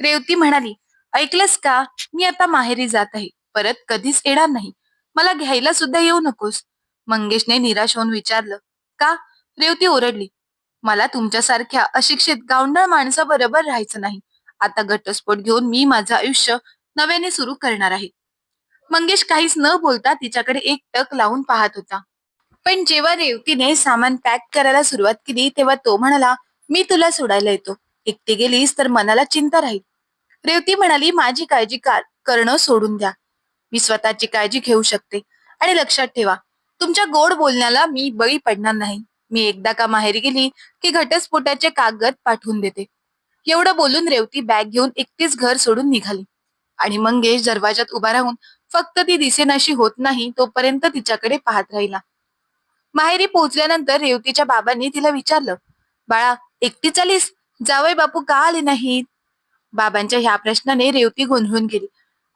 रेवती म्हणाली ऐकलंस का? मी आता माहेरी जात आहे. परत कधीच येणार नाही. मला घ्यायला सुद्धा येऊ नकोस. मंगेशने निराश होऊन विचारलं का? रेवती ओरडली मला तुमच्यासारख्या अशिक्षित गावंडळ माणसाबरोबर राहायचं नाही. आता घटस्फोट घेऊन मी माझं आयुष्य नव्याने सुरू करणार आहे. मंगेश काहीच न बोलता तिच्याकडे एक टक लावून पाहत होता. पण जेव्हा रेवतीने सामान पॅक करायला सुरुवात केली तेव्हा तो म्हणाला मी तुला सोडायला येतो. एकटी गेलीस तर मनाला चिंता राहील. रेवती म्हणाली माझी काळजी का करणं सोडून द्या. मी स्वतःची काळजी घेऊ शकते. आणि लक्षात ठेवा तुमच्या गोड बोलण्याला मी बळी पडणार नाही. मी एकदा का माहेरी गेली की घटस्फोटाचे कागद पाठवून देते. एवढं बोलून रेवती बॅग घेऊन एकटीच घर सोडून निघाली. आणि मंगेश दरवाजात उभा राहून फक्त ती दिसेनाशी होत नाही तोपर्यंत तिच्याकडे पाहत राहिला. माहेरी पोहोचल्यानंतर रेवतीच्या बाबांनी तिला विचारलं बाळा एकटीच आलीस? जावई बापू का आले नाहीत? बाबांच्या ह्या प्रश्नाने रेवती गोंधळून गेली.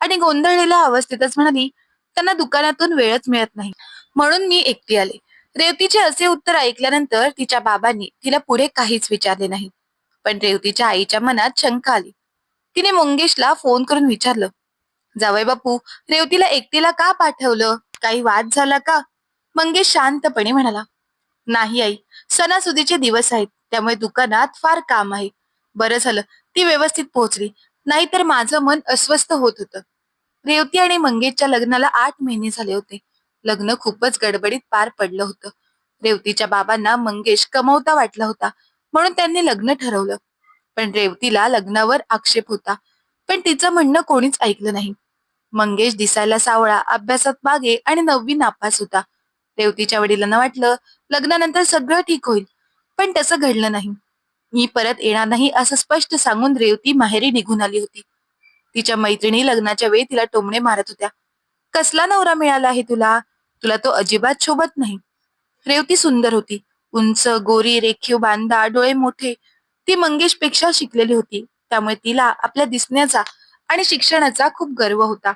आणि गोंधळलेल्या अवस्थेतच म्हणाली त्यांना दुकानातून वेळच मिळत नाही. म्हणून मी एकटी आले. रेवतीचे असे उत्तर ऐकल्यानंतर तिच्या बाबांनी तिला पुढे काहीच विचारले नाही. पण रेवतीच्या आईच्या मनात शंका आली. तिने मंगेशला फोन करून विचारलं जावई बापू रेवतीला एकटीला का पाठवलं? काही वाद झाला का? मंगेश शांतपणे म्हणाला नाही आई सणासुदीचे दिवस आहेत. त्यामुळे दुकानात फार काम आहे. बरं झालं. ती व्यवस्थित पोहोचली. नाहीतर माझं मन अस्वस्थ होत होतं. रेवती आणि मंगेशच्या लग्नाला आठ महिने झाले होते. लग्न खूपच गडबडीत पार पडलं होतं. रेवतीच्या बाबांना मंगेश कमवता वाटला होता. म्हणून त्यांनी लग्न ठरवलं. पण रेवतीला लग्नावर आक्षेप होता. पण तिचं म्हणणं कोणीच ऐकलं नाही. मंगेश दिसायला सावळा अभ्यासात मागे आणि नववी नापास होता. रेवतीच्या वडिलांना वाटलं लग्नानंतर सगळं ठीक होईल. पण तसं घडलं नाही. मी परत येणार नाही असं स्पष्ट सांगून रेवती माहेरी निघून आली होती. तिच्या मैत्रिणी लग्नाच्या वेळी तिला टोमणे मारत होत्या. कसला नवरा मिळाला आहे तुला? तुला तो अजिबात शोभत नाही. रेवती सुंदर होती. उंच गोरी रेखीव बांधा डोळे मोठे. ती मंगेशपेक्षा शिकलेली होती. त्यामुळे तिला आपल्या दिसण्याचा आणि शिक्षणाचा खूप गर्व होता.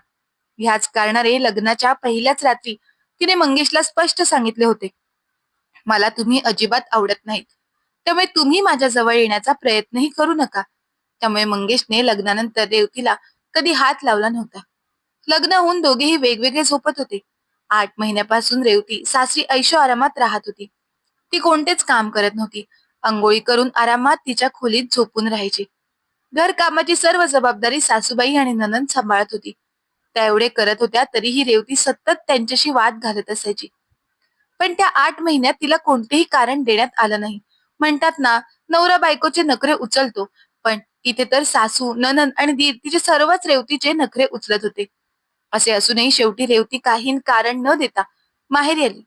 ह्याच कारणाने लग्नाच्या पहिल्याच रात्री तिने मंगेशला स्पष्ट सांगितले होते. मला तुम्ही अजिबात आवडत नाहीत. त्यामुळे तुम्ही माझ्या जवळ येण्याचा प्रयत्नही करू नका. त्यामुळे मंगेशने लग्नानंतर रेवतीला कधी हात लावला नव्हता. लग्न होऊन दोघेही वेगवेगळे झोपत होते. आठ महिन्यापासून रेवती सासरी ऐशो आरामात राहत होती. ती कोणतेच काम करत नव्हती. अंघोळी करून आरामात तिच्या खोलीत झोपून राहायची. घर कामाची सर्व जबाबदारी सासूबाई आणि ननंद सांभाळत होती. त्या एवढे करत होत्या तरीही रेवती सतत त्यांच्याशी वाद घालत असायची. पण त्या आठ महिन्यात तिला कोणतेही कारण देण्यात आलं नाही. म्हणतात ना नवरा बायकोचे नखरे उचलतो पण इथे तर सासू नन आणि दीर तिचे सर्वच रेवतीचे नखरे उचलत होते. असे असूनही शेवटी रेवती काही कारण न देता माहेरी आली.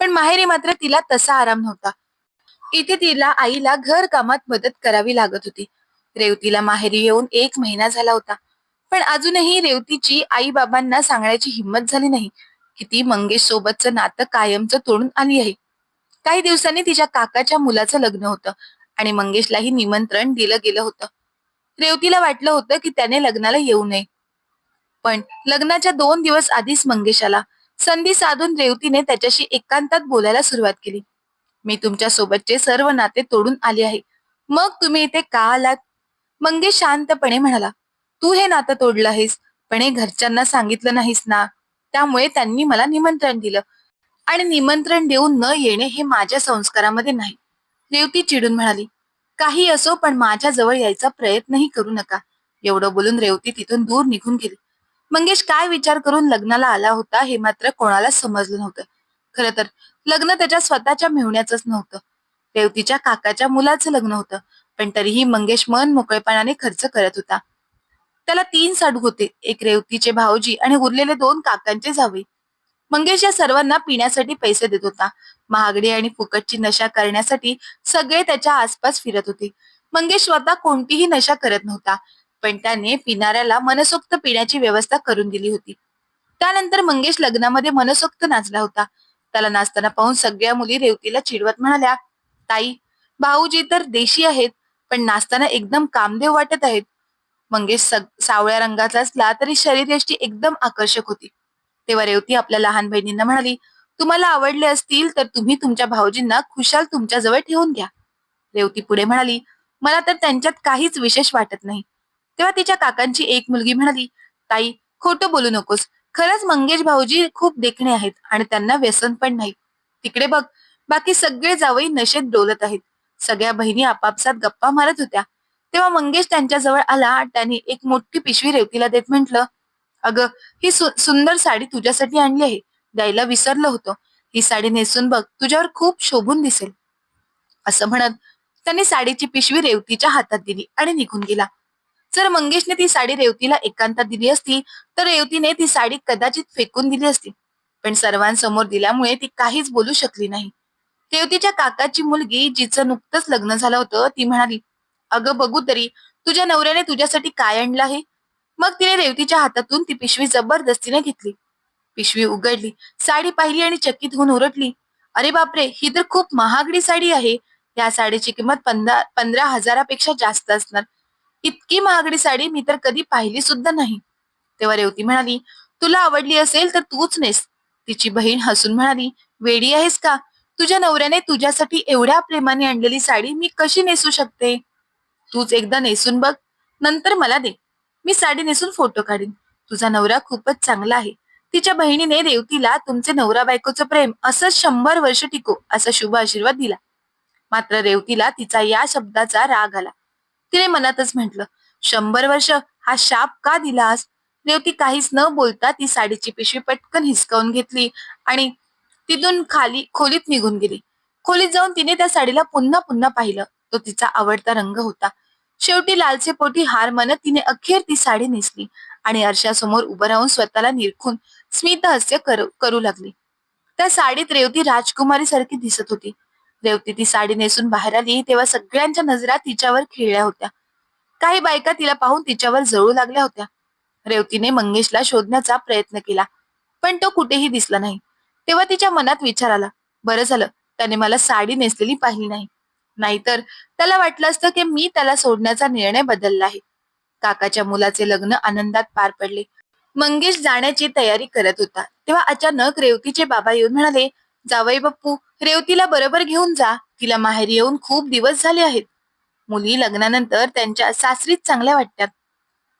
पण माहेरी मात्र तिला तसा आराम नव्हता. इथे तिला आईला घर कामात मदत करावी लागत होती. रेवतीला माहेरी येऊन एक महिना झाला होता. पण अजूनही रेवतीची आई बाबांना सांगण्याची हिंमत झाली नाही. की ती मंगेश सोबतचं नातं कायमचं तोडून आली आहे. काही दिवसांनी तिच्या काकाच्या मुलाचं लग्न होतं आणि मंगेशलाही निमंत्रण दिलं गेलं होतं. रेवतीला वाटलं होतं की त्याने लग्नाला येऊ नये. पण लग्नाच्या दोन दिवस आधीच मंगेशाला संधी साधून रेवतीने त्याच्याशी एकांतात बोलायला सुरुवात केली. मी तुमच्या सोबतचे सर्व नाते तोडून आले आहे. मग तुम्ही इथे का आलात? मंगेश शांतपणे म्हणाला तू हे नातं तोडलं आहेस पण हे घरच्यांना सांगितलं नाहीस ना? त्यामुळे त्यांनी मला निमंत्रण दिलं. आणि निमंत्रण देऊन न येणे हे माझ्या संस्कारामध्ये नाही. रेवती चिडून म्हणाली काही असो पण माझ्या जवळ यायचा प्रयत्नही करू नका. एवढं बोलून रेवती तिथून दूर निघून गेली. मंगेश काय विचार करून लग्नाला आला होता हे मात्र कोणाला समजलं नव्हतं. खर तर लग्न त्याच्या स्वतःच्या मेहुण्याचंच नव्हतं. रेवतीच्या काकाच्या मुलाचं लग्न होतं पण तरीही मंगेश मन मोकळेपणाने खर्च करत होता. त्याला तीन सड होते एक रेवतीचे भाऊजी आणि उरलेले दोन काकांचे जावे मंगेश या सर्वांना पिण्यासाठी पैसे देत होता. महागडी आणि फुकटची नशा करण्यासाठी सगळे त्याच्या आसपास फिरत होते. मंगेश स्वतः कोणतीही नशा करत नव्हता पण त्याने पिणाऱ्याला मनसोक्त पिण्याची व्यवस्था करून दिली होती. त्यानंतर मंगेश लग्नामध्ये मनसोक्त नाचला होता. त्याला नाचताना पाहून सगळ्या मुली रेवतीला चिडवत म्हणाल्या ताई भाऊजी तर देशी आहेत पण नाचताना एकदम कामदेव वाटत आहेत. मंगेश सावळ्या रंगाचा असला तरी शरीरयष्टी एकदम आकर्षक होती. तेव्हा रेवती आपल्या लहान बहिणींना म्हणाली तुम्हाला आवडले असतील तर तुम्ही तुमच्या भाऊजींना खुशाल तुमच्या जवळ ठेवून घ्या. रेवती पुढे म्हणाली मला तर त्यांच्यात काहीच विशेष वाटत नाही. तेव्हा तिच्या काकांची एक मुलगी म्हणाली ताई खोटं बोलू नकोस. खरंच मंगेश भाऊजी खूप देखणे आहेत आणि त्यांना व्यसन पण नाही. तिकडे बघ बाकी सगळे जावई नशेत डोलत आहेत. सगळ्या बहिणी आपापसात गप्पा मारत होत्या. तेव्हा मंगेश त्यांच्या जवळ आला त्यांनी एक मोठी पिशवी रेवतीला देत म्हंटल अगं ही सु सुंदर साडी तुझ्यासाठी आणली आहे. द्यायला विसरलं होतं. ही साडी नेसून बघ तुझ्यावर खूप शोभून दिसेल. असं म्हणत त्यांनी साडीची पिशवी रेवतीच्या हातात दिली आणि निघून गेला. जर मंगेशने ती साडी रेवतीला एकांतात दिली असती तर रेवतीने ती साडी कदाचित फेकून दिली असती. पण सर्वांसमोर दिल्यामुळे ती काहीच बोलू शकली नाही. रेवतीच्या काकाची मुलगी जिचं नुकतंच लग्न झालं होतं ती म्हणाली अगं बघू तरी तुझ्या नवऱ्याने तुझ्यासाठी काय आणलं आहे? मग तिने रेवतीच्या हातातून ती पिशवी जबरदस्तीने घेतली. पिशवी उघडली साडी पाहिली आणि चकित होऊन ओरडली. अरे बापरे ही तर खूप महागडी साडी आहे. या साडीची किंमत पंधरा पंधरा हजारापेक्षा जास्त असणार. इतकी महागडी साडी मी तर कधी पाहिली सुद्धा नाही. तेव्हा रेवती म्हणाली तुला आवडली असेल तर तूच नेस. तिची बहीण हसून म्हणाली वेडी आहेस का? तुझ्या नवऱ्याने तुझ्यासाठी एवढ्या प्रेमाने आणलेली साडी मी कशी नेसू शकते? तूच एकदा नेसून बघ. नंतर मला दे. मी साडी नेसून फोटो काढीन. तुझा नवरा खूपच चांगला आहे. तिच्या बहिणीने रेवतीला तुमचे नवरा बायकोचं प्रेम असं शंभर वर्ष टिको असा शुभ आशीर्वाद दिला. मात्र रेवतीला तिचा या शब्दाचा राग आला. तिने मनातच म्हटलं शंभर वर्ष हा शाप का दिलास रेवती काहीच न बोलता ती साडीची पिशवी पटकन हिसकावून घेतली आणि तिथून खाली खोलीत निघून गेली. खोलीत जाऊन तिने त्या साडीला पुन्हा पुन्हा पाहिलं. तो तिचा आवडता रंग होता. शेवटी लालचे पोटी हार म्हणत तिने अखेर ती साडी नेसली आणि आरशासमोर उभं राहून स्वतःला निरखून स्मित हास्य करू करू लागली. त्या साडीत रेवती राजकुमारी सारखी दिसत होती. रेवती ती साडी नेसून बाहेर आली तेव्हा सगळ्यांच्या नजरा तिच्यावर खिळल्या होत्या. काही बायका तिला पाहून तिच्यावर जळू लागल्या होत्या. रेवतीने मंगेशला शोधण्याचा प्रयत्न केला पण तो कुठेही दिसला नाही. तेव्हा तिच्या मनात विचार आला बरं झालं त्याने मला साडी नेसलेली पाहिली नाही. नाहीतर त्याला वाटलं असतं की मी त्याला सोडण्याचा निर्णय बदलला आहे. काकाच्या मुलाचे लग्न आनंदात पार पडले. मंगेश जाण्याची तयारी करत होता. तेव्हा अचानक रेवतीचे बाबा येऊन म्हणाले जावई बाप्पू रेवतीला बरोबर घेऊन जा. तिला माहेरी येऊन खूप दिवस झाले आहेत. मुली लग्नानंतर त्यांच्या सासरीत चांगल्या वाटतात.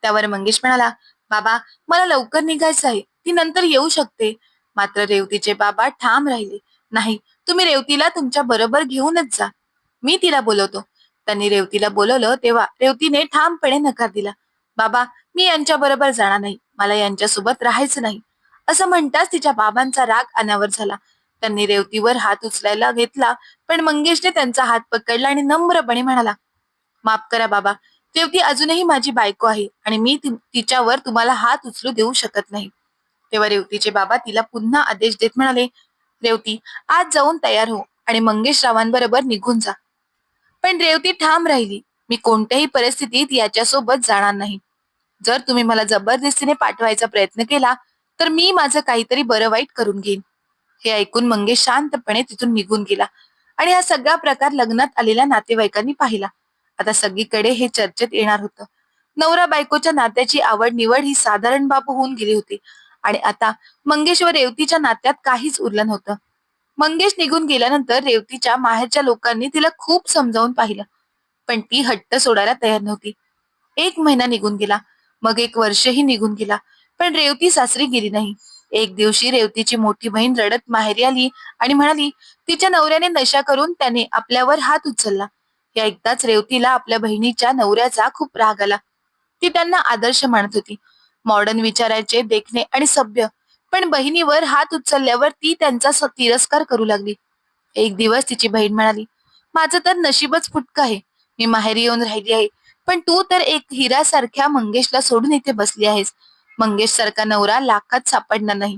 त्यावर मंगेश म्हणाला बाबा मला लवकर निघायचं आहे. ती नंतर येऊ शकते. मात्र रेवतीचे बाबा ठाम राहिले. नाही तुम्ही रेवतीला तुमच्या बरोबर घेऊनच जा. मी तिला बोलवतो. त्यांनी रेवतीला बोलवलं तेव्हा रेवतीने ठामपणे नकार दिला. बाबा मी यांच्या बरोबर जाणार नाही. मला यांच्यासोबत राहायचं नाही. असं म्हणताच तिच्या बाबांचा राग अनावर झाला. त्यांनी रेवतीवर हात उचलायला घेतला पण मंगेशने त्यांचा हात पकडला आणि नम्रपणे म्हणाला माफ करा बाबा रेवती अजूनही माझी बायको आहे आणि मी तिच्यावर तुम्हाला हात उचलू देऊ शकत नाही. तेव्हा रेवतीचे बाबा तिला पुन्हा आदेश देत म्हणाले रेवती आज जाऊन तयार हो आणि मंगेश रावांबरोबर निघून जा. पण रेवती ठाम राहिली. मी कोणत्याही परिस्थितीत याच्यासोबत जाणार नाही. जर तुम्ही मला जबरदस्तीने पाठवायचा प्रयत्न केला तर मी माझं काहीतरी बरं वाईट करून घेईन. हे ऐकून मंगेश शांतपणे तिथून निघून गेला आणि हा सगळा प्रकार लग्नात आलेल्या नातेवाईकांनी पाहिला. आता सगळीकडे हे चर्चेत येणार होतं. नवरा बायकोच्या नात्याची आवड निवड ही साधारण बाब होऊन गेली होती आणि आता मंगेश व रेवतीच्या नात्यात काहीच उरलं नव्हतं. मंगेश निघून गेल्यानंतर रेवतीच्या माहेरच्या लोकांनी तिला खूप समजावून पाहिलं. पण ती हट्ट सोडायला तयार नव्हती. एक महिना निघून गेला. मग एक वर्षही निघून गेला. पण रेवती सासरी गेली नाही. एक दिवशी रेवतीची मोठी बहीण रडत माहेरी आली आणि म्हणाली तिच्या नवऱ्याने नशा करून त्याने आपल्यावर हात उचलला. हे ऐकताच रेवतीला आपल्या बहिणीच्या नवऱ्याचा खूप राग आला. ती त्यांना आदर्श मानत होती. मॉडर्न विचाराचे देखणे आणि सभ्य. पण बहिणीवर हात उचलल्यावर ती त्यांचा तिरस्कार करू लागली. एक दिवस तिची बहीण म्हणाली माझं तर नशीबच फुटकं आहे. मी माहेरी येऊन राहिली आहे. पण तू तर एक हिरा सारख्या मंगेशला सोडून इथे बसली आहेस. मंगेश सारखा नवरा लाखात सापडणार नाही.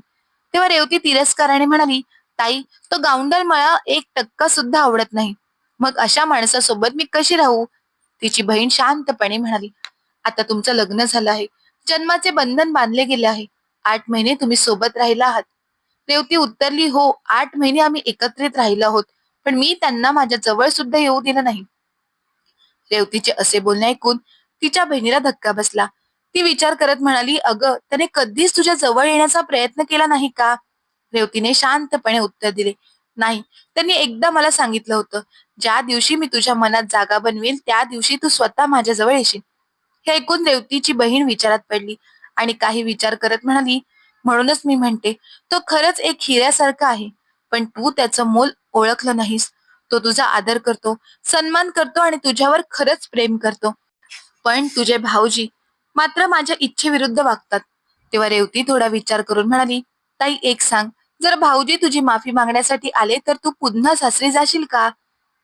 तेव्हा रेवती तिरस्काराने म्हणाली ताई तो गावंडळ मला एक टक्का सुद्धा आवडत नाही. मग अशा माणसासोबत मी कशी राहू? तिची बहीण शांतपणे म्हणाली आता तुमचं लग्न झालं आहे. जन्माचे बंधन बांधले गेले आहे. आठ महिने तुम्ही सोबत राहिला आहात. रेवती उत्तरली हो आठ महिने आम्ही एकत्रित राहिलो आहोत पण मी त्यांना माझ्या जवळ सुद्धा येऊ दिलं नाही. रेवतीचे असे बोलणे ऐकून तिच्या बहिणीला धक्का बसला. ती विचार करत म्हणाली अगं त्याने कधीच तुझ्या जवळ येण्याचा प्रयत्न केला नाही का? रेवतीने शांतपणे उत्तर दिले नाही त्यांनी एकदा मला सांगितलं होतं ज्या दिवशी मी तुझ्या मनात जागा बनवेल त्या दिवशी तू स्वतः माझ्याजवळ येशील. हे ऐकून रेवतीची बहीण विचारात पडली आणि काही विचार करत म्हणाली म्हणूनच मी म्हणते तो खरंच एक हिऱ्यासारखा आहे. पण तू त्याचं मोल ओळखलं नाहीस. तो तुझा आदर करतो सन्मान करतो आणि तुझ्यावर खरंच प्रेम करतो. पण तुझे भाऊजी मात्र माझ्या इच्छेविरुद्ध वागतात. तेव्हा रेवती थोडा विचार करून म्हणाली ताई एक सांग. जर भाऊजी तुझी माफी मागण्यासाठी आले तर तू पुन्हा सासरी जाशील का?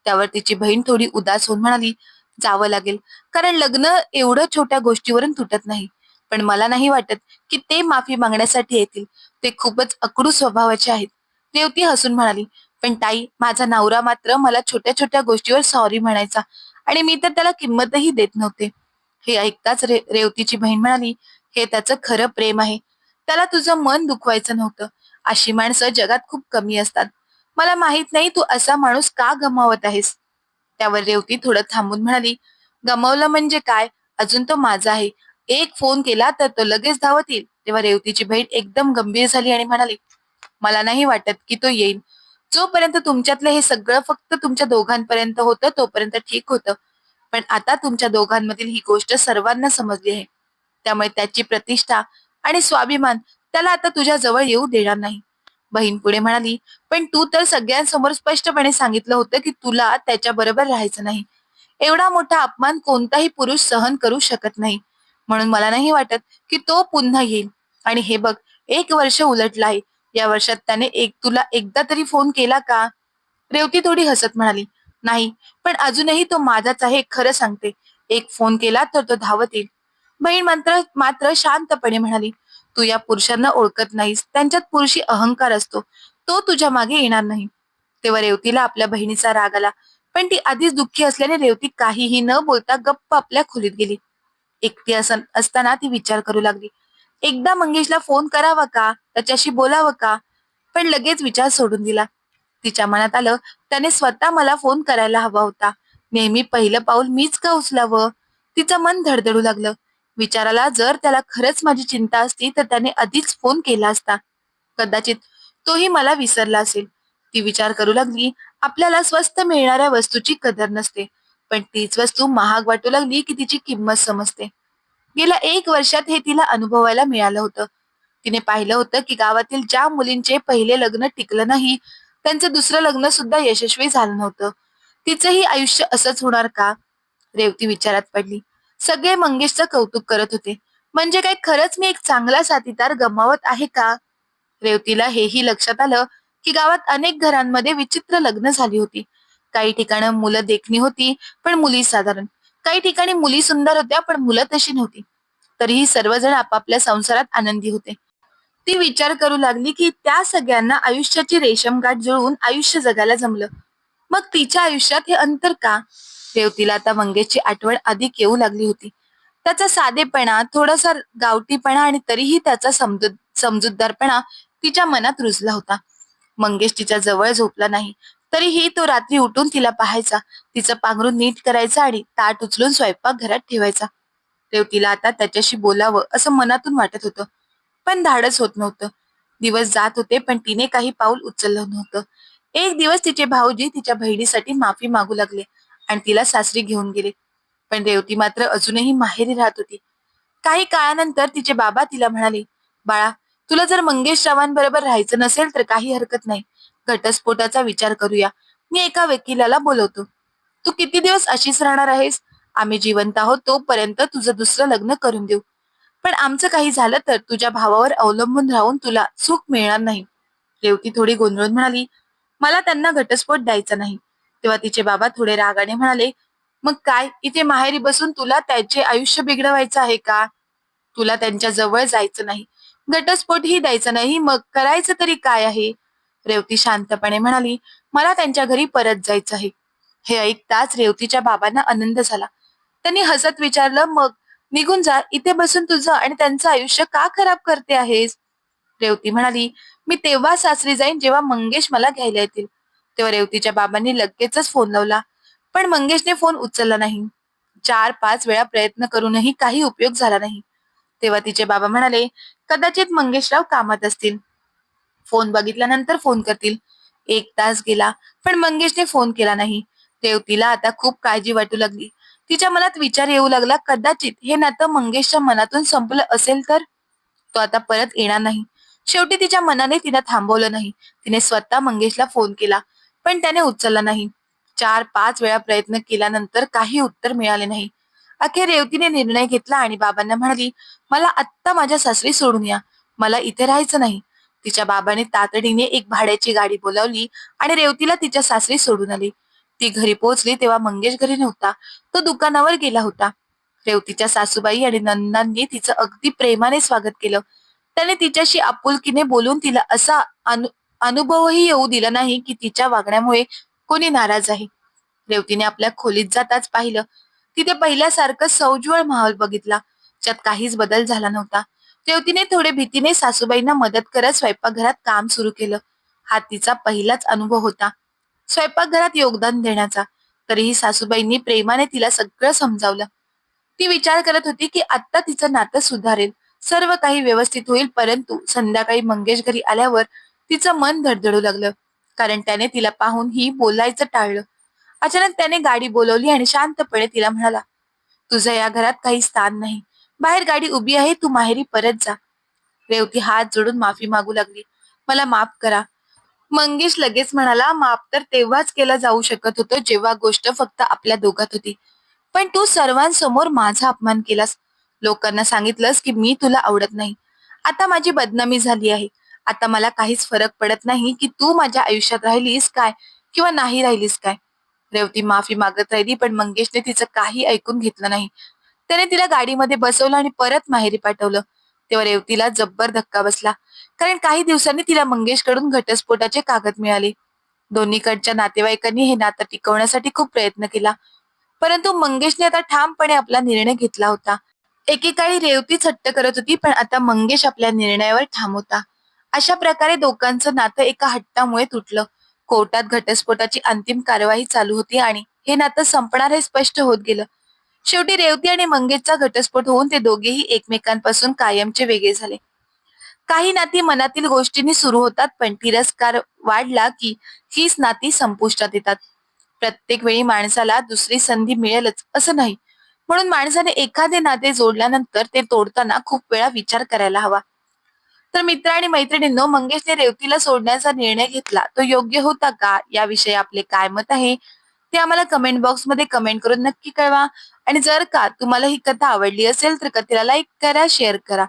त्यावर तिची बहीण थोडी उदास होऊन म्हणाली जावं लागेल. कारण लग्न एवढं छोट्या गोष्टीवरून तुटत नाही. पण मला नाही वाटत की ते माफी मागण्यासाठी येतील. ते खूपच अकडू स्वभावाचे आहेत. रेवती हसून म्हणाली पण ताई माझा नवरा मात्र मला छोट्या छोट्या गोष्टीवर सॉरी म्हणायचा आणि मी तर त्याला किंमतही देत नव्हते. हे ऐकताच रे रेवतीची बहीण म्हणाली हे त्याचं खरं प्रेम आहे. त्याला तुझं मन दुखवायचं नव्हतं. अशी माणसं जगात खूप कमी असतात. मला माहीत नाही तू असा माणूस का गमावत आहेस? त्यावर रेवती थोडं थांबून म्हणाली गमावलं म्हणजे काय? अजून तो माझा आहे. एक फोन केला तर तो लगेच धावत येईल. तेव्हा रेवतीची बहीण एकदम गंभीर झाली आणि म्हणाली मला नाही वाटत की तो येईल. जोपर्यंत तुमच्यातलं हे सगळं फक्त तुमच्या दोघांपर्यंत होतं तोपर्यंत ठीक होतं. पण आता तुमच्या दोघांमधील ही गोष्ट सर्वांना समजली आहे. त्यामुळे त्याची प्रतिष्ठा आणि स्वाभिमान त्याला आता तुझ्या जवळ येऊ देणार नाही. बहीण पुढे म्हणाली पण तू तर सगळ्यांसमोर स्पष्टपणे सांगितलं होतं की तुला त्याच्या बरोबर राहायचं नाही. एवढा मोठा अपमान कोणताही पुरुष सहन करू शकत नाही. म्हणून मला नाही वाटत की तो पुन्हा येईल. आणि हे बघ एक वर्ष उलटलं आहे. या वर्षात त्याने एक तुला एकदा तरी फोन केला का? रेवती थोडी हसत म्हणाली नाही पण अजूनही तो माझाच आहे खरं सांगते. एक फोन केला तर तो धावत येईल. बहीण मात्र मात्र शांतपणे म्हणाली तू या पुरुषांना ओळखत नाहीस. त्यांच्यात पुरुषी अहंकार असतो. तो तुझ्या मागे येणार नाही. तेव्हा रेवतीला आपल्या बहिणीचा राग आला पण ती आधीच दुःखी असल्याने रेवती काहीही न बोलता गप्प आपल्या खोलीत गेली. एकटी असताना ती विचार करू लागली. एकदा मंगेशला फोन करावा का? त्याच्याशी बोलावं का? पण लगेच विचार सोडून दिला. तिच्या मनात आलं त्याने स्वतः मला फोन करायला हवा होता. नेहमी पहिलं पाऊल मीच का उचलावं? तिचं मन धडधडू लागलं. विचाराला जर त्याला खरंच माझी चिंता असती तर त्याने आधीच फोन केला असता. कदाचित तोही मला विसरला असेल. ती विचार करू लागली आपल्याला स्वस्त मिळणाऱ्या वस्तूची कदर नसते. पण तीच वस्तू महाग वाटू लागली की तिची किंमत समजते. गेल्या एक वर्षात हे तिला अनुभवायला मिळालं होतं. तिने पाहिलं होतं की गावातील ज्या मुलींचे पहिले लग्न टिकलं नाही त्यांचं दुसरं लग्न सुद्धा यशस्वी झालं नव्हतं. तिचंही आयुष्य असंच होणार का? रेवती विचारात पडली. सगळे मंगेशचं कौतुक करत होते. म्हणजे काय खरंच मी एक चांगला साथीदार गमावत आहे का? रेवतीला हेही लक्षात आलं की गावात अनेक घरांमध्ये विचित्र लग्न झाली होती. काही ठिकाणी मुलं देखणी होती पण मुली साधारण. काही ठिकाणी मुली सुंदर होत्या पण मुलं तशी नव्हती. तरीही सर्वजण आपापल्या संसारात आनंदी होते. ती विचार करू लागली की त्या सगळ्यांना आयुष्याची रेशमगाठ जुळवून आयुष्य जगायला जमलं. मग तिच्या आयुष्यात हे अंतर का? रेवतीला आता मंगेशची आठवण अधिक येऊ लागली होती. त्याचा साधेपणा थोडासा गावठीपणा आणि तरीही त्याचा समजूत समजूतदारपणा तिच्या मनात रुजला होता. मंगेश तिच्या जवळ झोपला नाही. तरीही तो रात्री उठून तिला पाहायचा. तिचं पांघरून नीट करायचा आणि ताट उचलून स्वयंपाक घरात ठेवायचा. रेवतीला आता त्याच्याशी बोलावं असं मनातून वाटत होतं. पण धाडस होत नव्हतं. दिवस जात होते पण तिने काही पाऊल उचललं नव्हतं. एक दिवस तिचे भाऊजी तिच्या बहिणीसाठी माफी मागू लागले आणि तिला सासरी घेऊन गेले. पण रेवती मात्र अजूनही माहेरी राहत होती. काही काळानंतर तिचे बाबा तिला म्हणाले बाळा तुला जर मंगेश रावांबरोबर राहायचं नसेल तर काही हरकत नाही. घटस्फोटाचा विचार करूया. मी एका वकिलाला बोलवतो. तू किती दिवस अशीच राहणार आहेस? आम्ही जिवंत आहोत तोपर्यंत तुझं दुसरं लग्न करून देऊ. पण आमचं काही झालं तर तुझ्या भावावर अवलंबून राहून तुला सुख मिळणार नाही. रेवती थोडी गोंधळून म्हणाली मला त्यांना घटस्फोट द्यायचा नाही. तेव्हा तिचे बाबा थोडे रागाने म्हणाले मग काय? इथे माहेरी बसून तुला त्याचे आयुष्य बिघडवायचं आहे का? तुला त्यांच्या जवळ जायचं नाही. घटस्फोटही द्यायचा नाही. मग करायचं तरी काय आहे? रेवती शांतपणे म्हणाली मला त्यांच्या घरी परत जायचं आहे. हे ऐकताच रेवतीच्या बाबांना आनंद झाला. त्यांनी हसत विचारलं मग निघून जा इथे बसून तुझं आणि त्यांचं आयुष्य का खराब करते आहेस? रेवती म्हणाली मी तेव्हा सासरी जाईन जेव्हा मंगेश मला घ्यायला येतील. तेव्हा रेवतीच्या बाबांनी लगेचच फोन लावला पण मंगेशने फोन उचलला नाही. चार पाच वेळा प्रयत्न करूनही काही उपयोग झाला नाही. तेव्हा तिचे बाबा म्हणाले कदाचित मंगेशराव कामात असतील. फोन बघितल्यानंतर फोन करतील. एक तास गेला पण मंगेशने फोन केला नाही. देवतीला आता खूप काळजी वाटू लागली. तिच्या मनात विचार येऊ लागला कदाचित हे नातं मंगेशच्या मनातून संपलं असेल तर? तो आता परत येणार नाही. शेवटी तिच्या मनाने तिला थांबवलं नाही. तिने स्वतः मंगेशला फोन केला पण त्याने उचलला नाही. चार पाच वेळा प्रयत्न केल्यानंतर काही उत्तर मिळाले नाही. अखेर रेवतीने निर्णय घेतला आणि बाबांना म्हणाली मला आत्ता माझ्या सासरी सोडून या. मला इथे राहायचं नाही. तिच्या बाबाने तातडीने एक भाड्याची गाडी बोलावली आणि रेवतीला तिच्या सासरी सोडून आली. ती घरी पोहोचली तेव्हा मंगेश घरी नव्हता तो दुकानावर गेला होता. रेवतीच्या सासूबाई आणि नंदांनी तिचं अगदी प्रेमाने स्वागत केलं. त्याने तिच्याशी आपुलकीने बोलून तिला असा अनु अनुभवही येऊ दिला नाही की तिच्या वागण्यामुळे कोणी नाराज आहे. रेवतीने आपल्या खोलीत जाताच पाहिलं. तिथे पहिल्यासारखं सौज्वळ माहोल बघितला. ज्यात काहीच बदल झाला नव्हता. रेवतीने थोडे भीतीने सासूबाईंना मदत करत स्वयंपाकघरात काम सुरू केलं. हा तिचा पहिलाच अनुभव होता. स्वयंपाकघरात योगदान देण्याचा. तरीही सासूबाईंनी प्रेमाने तिला सगळं समजावलं. ती विचार करत होती की आता तिचं नातं सुधारेल. सर्व काही व्यवस्थित होईल परंतु संध्याकाळी मंगेश घरी आल्यावर तिचं मन धडधडू लागलं. कारण त्याने तिला पाहून ही बोलायचं टाळलं. अचानक त्याने गाडी बोलवली आणि शांतपणे तिला म्हणाला तुझं या घरात काही स्थान नाही. बाहेर गाडी उभी आहे तू माहेरी परत जा. रेवती हात जोडून माफी मागू लागली. मला माफ करा. मंगेश लगेच म्हणाला माफ तर तेव्हाच केला जाऊ शकत होतं जेव्हा गोष्ट फक्त आपल्या दोघात होती. पण तू सर्वांसमोर माझा अपमान केलास. लोकांना सांगितलंस की मी तुला आवडत नाही. आता माझी बदनामी झाली आहे. आता मला काहीच फरक पडत नाही की तू माझ्या आयुष्यात राहिलीस काय किंवा नाही राहिलीस काय. रेवती माफी मागत राहिली पण मंगेशने तिचं काही ऐकून घेतलं नाही. त्याने तिला गाडीमध्ये बसवलं आणि परत माहेरी पाठवलं. तेव्हा रेवतीला जब्बर धक्का बसला. कारण काही दिवसांनी तिला मंगेशकडून घटस्फोटाचे कागद मिळाले. दोन्हीकडच्या नातेवाईकांनी हे नातं टिकवण्यासाठी खूप प्रयत्न केला. परंतु मंगेशने आता ठामपणे आपला निर्णय घेतला होता. एकेकाळी रेवतीच हट्ट करत होती पण आता मंगेश आपल्या निर्णयावर ठाम होता. अशा प्रकारे दोघांचं नातं एका हट्टामुळे तुटलं. कोर्टात घटस्फोटाची अंतिम कारवाई चालू होती आणि हे नातं संपणार हे स्पष्ट होत गेलं. शेवटी रेवती आणि मंगेशचा घटस्फोट होऊन ते दोघेही एकमेकांपासून कायमचे वेगळे झाले. काही नाती मनातील गोष्टींनी सुरू होतात पण तिरस्कार वाढला की हीच नाती संपुष्टात येतात. प्रत्येक वेळी माणसाला दुसरी संधी मिळेलच असं नाही. म्हणून माणसाने एखादे नाते जोडल्यानंतर ते तोडताना खूप वेळा विचार करायला हवा. तर मित्र आणि मैत्रिणींनो मंगेशने रेवतीला सोडण्याचा निर्णय घेतला. तो योग्य होता का? याविषयी आपले काय मत आहे? ते आम्हाला कमेंट बॉक्समध्ये कमेंट करून नक्की कळवा. आणि जर का तुम्हाला ही कथा आवडली असेल तर कथेला लाईक करा शेअर करा.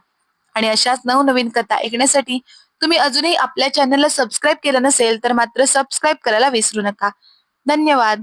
आणि अशाच नवनवीन कथा ऐकण्यासाठी तुम्ही अजूनही आपल्या चॅनलला सबस्क्राईब केलं नसेल तर मात्र सबस्क्राईब करायला विसरू नका. धन्यवाद.